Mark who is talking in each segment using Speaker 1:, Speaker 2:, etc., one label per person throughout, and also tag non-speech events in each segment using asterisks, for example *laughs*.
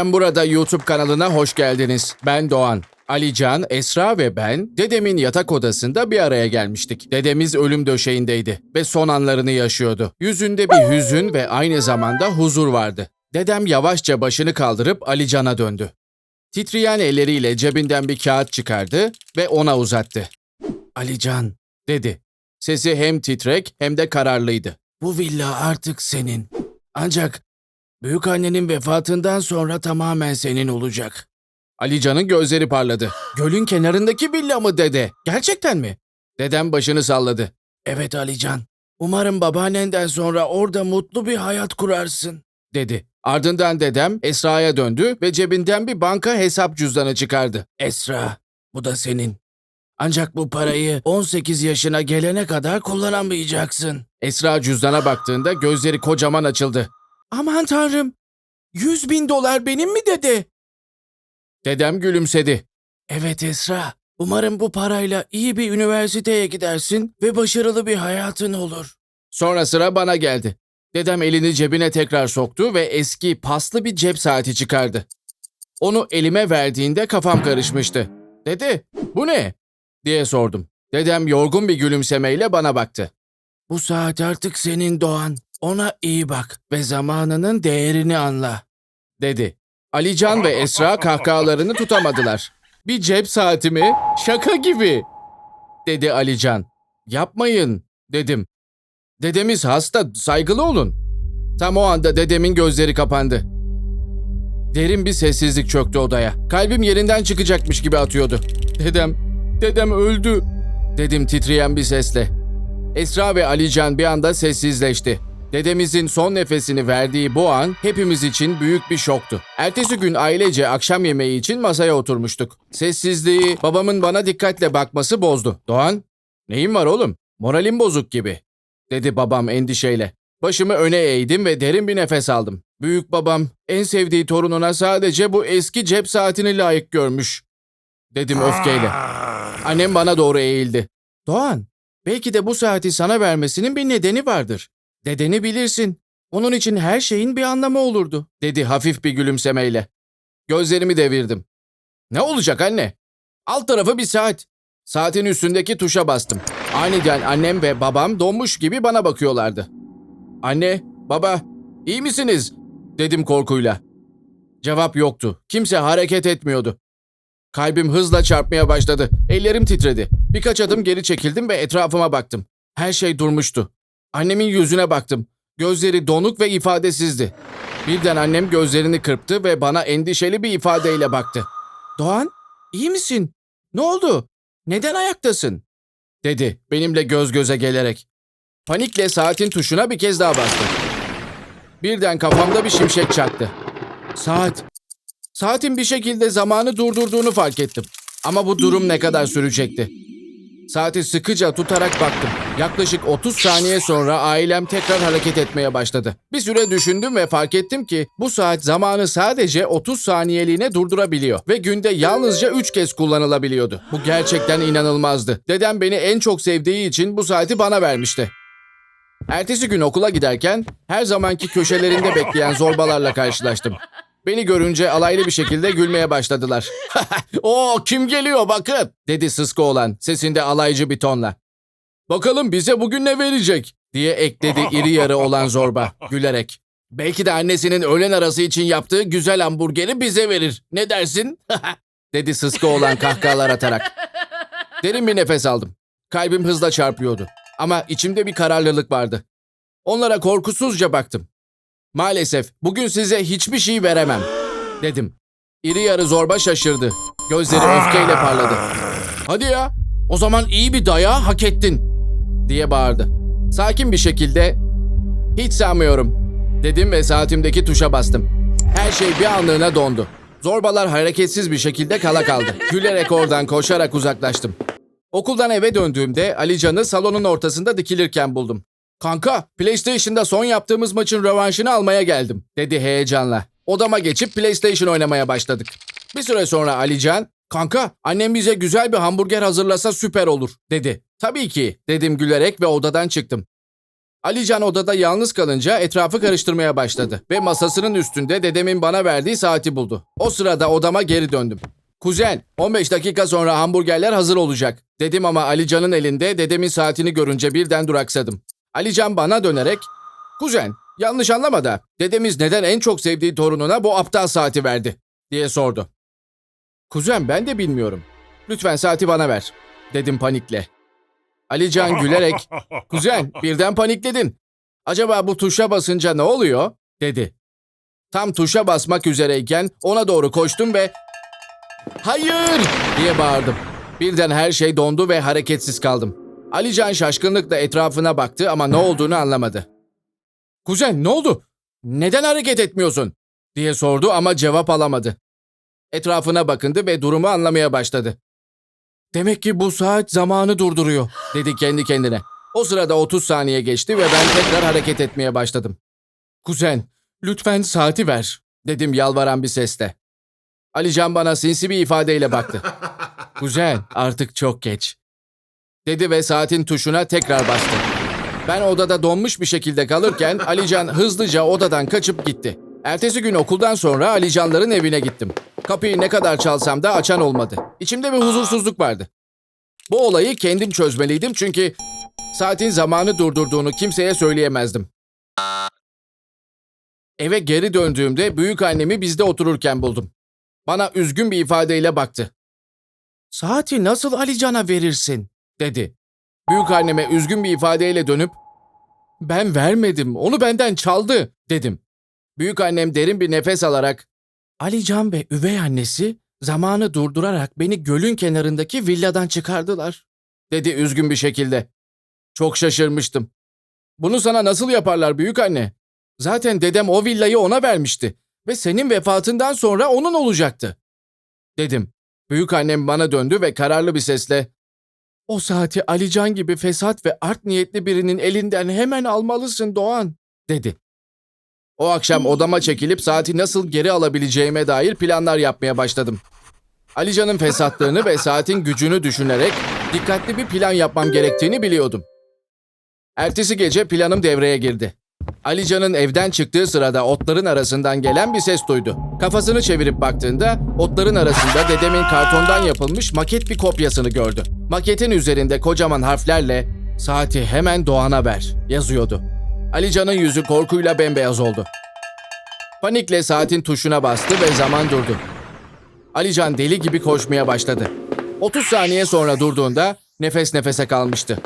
Speaker 1: Bayan Burada YouTube kanalına hoş geldiniz. Ben Doğan. Alican, Esra ve ben dedemin yatak odasında bir araya gelmiştik. Dedemiz ölüm döşeğindeydi ve son anlarını yaşıyordu. Yüzünde bir hüzün ve aynı zamanda huzur vardı. Dedem yavaşça başını kaldırıp Alican'a döndü. Titreyen elleriyle cebinden bir kağıt çıkardı ve ona uzattı. Alican, dedi. Sesi hem titrek hem de kararlıydı. Bu villa artık senin. Ancak büyük annenin vefatından sonra tamamen senin olacak. Alican'ın gözleri parladı. Gölün kenarındaki villa mı dede? Gerçekten mi? Dedem başını salladı. Evet Alican. Umarım babaannenden sonra orada mutlu bir hayat kurarsın, dedi. Ardından dedem Esra'ya döndü ve cebinden bir banka hesap cüzdanı çıkardı. Esra, bu da senin. Ancak bu parayı 18 yaşına gelene kadar kullanamayacaksın. Esra cüzdana baktığında gözleri kocaman açıldı. Aman tanrım, 100 bin dolar benim mi dedi? Dedem gülümsedi. Evet Esra, umarım bu parayla iyi bir üniversiteye gidersin ve başarılı bir hayatın olur. Sonra sıra bana geldi. Dedem elini cebine tekrar soktu ve eski paslı bir cep saati çıkardı. Onu elime verdiğinde kafam karışmıştı. Dedi, bu ne? diye sordum. Dedem yorgun bir gülümsemeyle bana baktı. Bu saat artık senin Doğan. Ona iyi bak ve zamanının değerini anla, dedi. Alican ve Esra kahkahalarını tutamadılar. Bir cep saati mi? Şaka gibi, dedi Alican. Yapmayın, dedim. Dedemiz hasta, saygılı olun. Tam o anda dedemin gözleri kapandı. Derin bir sessizlik çöktü odaya. Kalbim yerinden çıkacakmış gibi atıyordu. Dedem, dedem öldü, dedim titreyen bir sesle. Esra ve Alican bir anda sessizleşti. Dedemizin son nefesini verdiği bu an hepimiz için büyük bir şoktu. Ertesi gün ailece akşam yemeği için masaya oturmuştuk. Sessizliği babamın bana dikkatle bakması bozdu. Doğan, neyin var oğlum? Moralim bozuk gibi, dedi babam endişeyle. Başımı öne eğdim ve derin bir nefes aldım. Büyük babam en sevdiği torununa sadece bu eski cep saatini layık görmüş, dedim öfkeyle. Annem bana doğru eğildi. Doğan, belki de bu saati sana vermesinin bir nedeni vardır. Dedeni bilirsin. Onun için her şeyin bir anlamı olurdu, dedi hafif bir gülümsemeyle. Gözlerimi devirdim. Ne olacak anne? Alt tarafı bir saat. Saatin üstündeki tuşa bastım. Aniden annem ve babam donmuş gibi bana bakıyorlardı. Anne, baba, iyi misiniz? dedim korkuyla. Cevap yoktu. Kimse hareket etmiyordu. Kalbim hızla çarpmaya başladı. Ellerim titredi. Birkaç adım geri çekildim ve etrafıma baktım. Her şey durmuştu. Annemin yüzüne baktım. Gözleri donuk ve ifadesizdi. Birden annem gözlerini kırptı ve bana endişeli bir ifadeyle baktı. Doğan, iyi misin? Ne oldu? Neden ayaktasın? Dedi benimle göz göze gelerek. Panikle saatin tuşuna bir kez daha bastım. Birden kafamda bir şimşek çaktı. Saat. Saatin bir şekilde zamanı durdurduğunu fark ettim. Ama bu durum ne kadar sürecekti? Saati sıkıca tutarak baktım. Yaklaşık 30 saniye sonra ailem tekrar hareket etmeye başladı. Bir süre düşündüm ve fark ettim ki bu saat zamanı sadece 30 saniyeliğine durdurabiliyor ve günde yalnızca 3 kez kullanılabiliyordu. Bu gerçekten inanılmazdı. Dedem beni en çok sevdiği için bu saati bana vermişti. Ertesi gün okula giderken her zamanki köşelerinde bekleyen zorbalarla karşılaştım. Beni görünce alaylı bir şekilde gülmeye başladılar. *laughs* "O kim geliyor bakın?" dedi sıska olan sesinde alaycı bir tonla. "Bakalım bize bugün ne verecek?" diye ekledi iri yarı olan zorba gülerek. "Belki de annesinin öğlen arası için yaptığı güzel hamburgeri bize verir. Ne dersin?" *laughs* dedi sıska olan kahkahalar atarak. Derin bir nefes aldım. Kalbim hızla çarpıyordu. Ama içimde bir kararlılık vardı. Onlara korkusuzca baktım. Maalesef bugün size hiçbir şey veremem, dedim. İri yarı zorba şaşırdı. Gözleri öfkeyle parladı. Hadi ya, o zaman iyi bir dayağı hak ettin, diye bağırdı. Sakin bir şekilde, hiç sanmıyorum, dedim ve saatimdeki tuşa bastım. Her şey bir anlığına dondu. Zorbalar hareketsiz bir şekilde kala kaldı. Gülerek oradan koşarak uzaklaştım. Okuldan eve döndüğümde Alican'ı salonun ortasında dikilirken buldum. Kanka, PlayStation'da son yaptığımız maçın rövanşını almaya geldim, dedi heyecanla. Odama geçip PlayStation oynamaya başladık. Bir süre sonra Alican, kanka annem bize güzel bir hamburger hazırlasa süper olur, dedi. Tabii ki, dedim gülerek ve odadan çıktım. Alican odada yalnız kalınca etrafı karıştırmaya başladı ve masasının üstünde dedemin bana verdiği saati buldu. O sırada odama geri döndüm. Kuzen, 15 dakika sonra hamburgerler hazır olacak. Dedim ama Alican'ın elinde dedemin saatini görünce birden duraksadım. Alican bana dönerek, Kuzen, yanlış anlama da dedemiz neden en çok sevdiği torununa bu aptal saati verdi diye sordu. Kuzen ben de bilmiyorum. Lütfen saati bana ver dedim panikle. Alican gülerek *laughs* kuzen birden panikledin. Acaba bu tuşa basınca ne oluyor? dedi. Tam tuşa basmak üzereyken ona doğru koştum ve hayır diye bağırdım. Birden her şey dondu ve hareketsiz kaldım. Alican şaşkınlıkla etrafına baktı ama ne olduğunu anlamadı. Kuzen ne oldu? Neden hareket etmiyorsun? diye sordu ama cevap alamadı. Etrafına bakındı ve durumu anlamaya başladı. Demek ki bu saat zamanı durduruyor, dedi kendi kendine. O sırada 30 saniye geçti ve ben tekrar hareket etmeye başladım. Kuzen, lütfen saati ver, dedim yalvaran bir sesle. Alican bana sinsi bir ifadeyle baktı. *laughs* Kuzen, artık çok geç, dedi ve saatin tuşuna tekrar bastı. Ben odada donmuş bir şekilde kalırken *laughs* Alican hızlıca odadan kaçıp gitti. Ertesi gün okuldan sonra Alicanların evine gittim. Kapıyı ne kadar çalsam da açan olmadı. İçimde bir huzursuzluk vardı. Bu olayı kendim çözmeliydim çünkü saatin zamanı durdurduğunu kimseye söyleyemezdim. Eve geri döndüğümde büyük annemi bizde otururken buldum. Bana üzgün bir ifadeyle baktı. Saati nasıl Alican'a verirsin? Dedi. Büyük anneme üzgün bir ifadeyle dönüp ben vermedim, onu benden çaldı dedim. Büyük annem derin bir nefes alarak Alican ve üvey annesi zamanı durdurarak beni gölün kenarındaki villadan çıkardılar dedi üzgün bir şekilde. Çok şaşırmıştım. Bunu sana nasıl yaparlar büyük anne? Zaten dedem o villayı ona vermişti ve senin vefatından sonra onun olacaktı. Dedim. Büyük annem bana döndü ve kararlı bir sesle o saati Alican gibi fesat ve art niyetli birinin elinden hemen almalısın Doğan, dedi. O akşam odama çekilip saati nasıl geri alabileceğime dair planlar yapmaya başladım. Alican'ın fesatlığını ve saatin gücünü düşünerek dikkatli bir plan yapmam gerektiğini biliyordum. Ertesi gece planım devreye girdi. Alican'ın evden çıktığı sırada otların arasından gelen bir ses duydu. Kafasını çevirip baktığında otların arasında dedemin kartondan yapılmış maket bir kopyasını gördü. Maketin üzerinde kocaman harflerle "Saati hemen Doğan'a ver." yazıyordu. Alican'ın yüzü korkuyla bembeyaz oldu. Panikle saatin tuşuna bastı ve zaman durdu. Alican deli gibi koşmaya başladı. 30 saniye sonra durduğunda nefes nefese kalmıştı.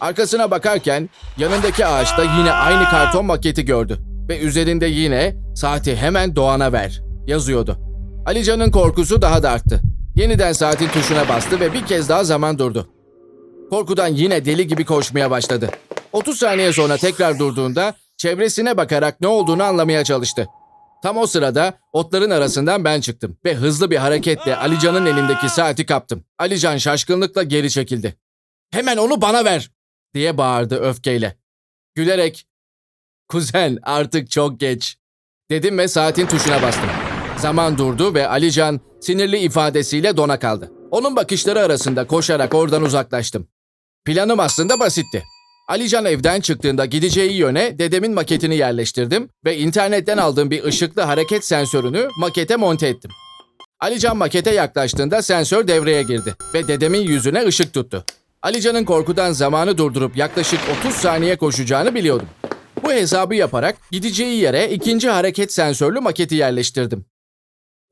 Speaker 1: Arkasına bakarken yanındaki ağaçta yine aynı karton maketi gördü ve üzerinde yine saati hemen Doğan'a ver yazıyordu. Alican'ın korkusu daha da arttı. Yeniden saatin tuşuna bastı ve bir kez daha zaman durdu. Korkudan yine deli gibi koşmaya başladı. 30 saniye sonra tekrar durduğunda çevresine bakarak ne olduğunu anlamaya çalıştı. Tam o sırada otların arasından ben çıktım ve hızlı bir hareketle Alican'ın elindeki saati kaptım. Alican şaşkınlıkla geri çekildi. Hemen onu bana ver diye bağırdı öfkeyle. Gülerek kuzen artık çok geç dedim ve saatin tuşuna bastım. Zaman durdu ve Alican sinirli ifadesiyle dona kaldı. Onun bakışları arasında koşarak oradan uzaklaştım. Planım aslında basitti. Alican evden çıktığında gideceği yöne dedemin maketini yerleştirdim ve internetten aldığım bir ışıklı hareket sensörünü makete monte ettim. Alican makete yaklaştığında sensör devreye girdi ve dedemin yüzüne ışık tuttu. Alican'ın korkudan zamanı durdurup yaklaşık 30 saniye koşacağını biliyordum. Bu hesabı yaparak gideceği yere ikinci hareket sensörlü maketi yerleştirdim.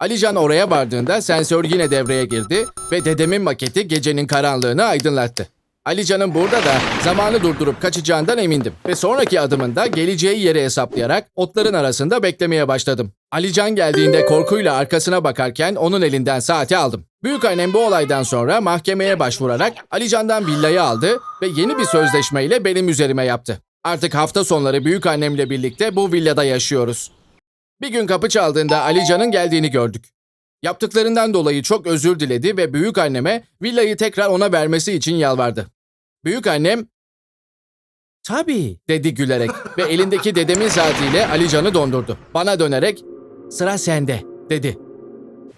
Speaker 1: Alican oraya vardığında sensör yine devreye girdi ve dedemin maketi gecenin karanlığını aydınlattı. Alican'ın burada da zamanı durdurup kaçacağından emindim ve sonraki adımında geleceği yeri hesaplayarak otların arasında beklemeye başladım. Alican geldiğinde korkuyla arkasına bakarken onun elinden saati aldım. Büyük annem bu olaydan sonra mahkemeye başvurarak Alican'dan villayı aldı ve yeni bir sözleşmeyle benim üzerime yaptı. Artık hafta sonları büyük annemle birlikte bu villada yaşıyoruz. Bir gün kapı çaldığında Alican'ın geldiğini gördük. Yaptıklarından dolayı çok özür diledi ve büyük anneme villayı tekrar ona vermesi için yalvardı. Büyük annem Tabii dedi gülerek ve elindeki dedemin saatiyle Alican'ı dondurdu. Bana dönerek sıra sende dedi.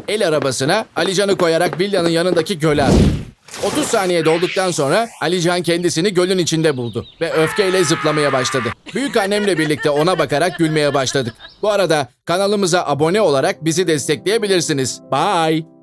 Speaker 1: El arabasına Alican'ı koyarak villanın yanındaki göle attı. 30 saniye dolduktan sonra Alican kendisini gölün içinde buldu ve öfkeyle zıplamaya başladı. Büyük annemle birlikte ona bakarak gülmeye başladık. Bu arada kanalımıza abone olarak bizi destekleyebilirsiniz. Bye.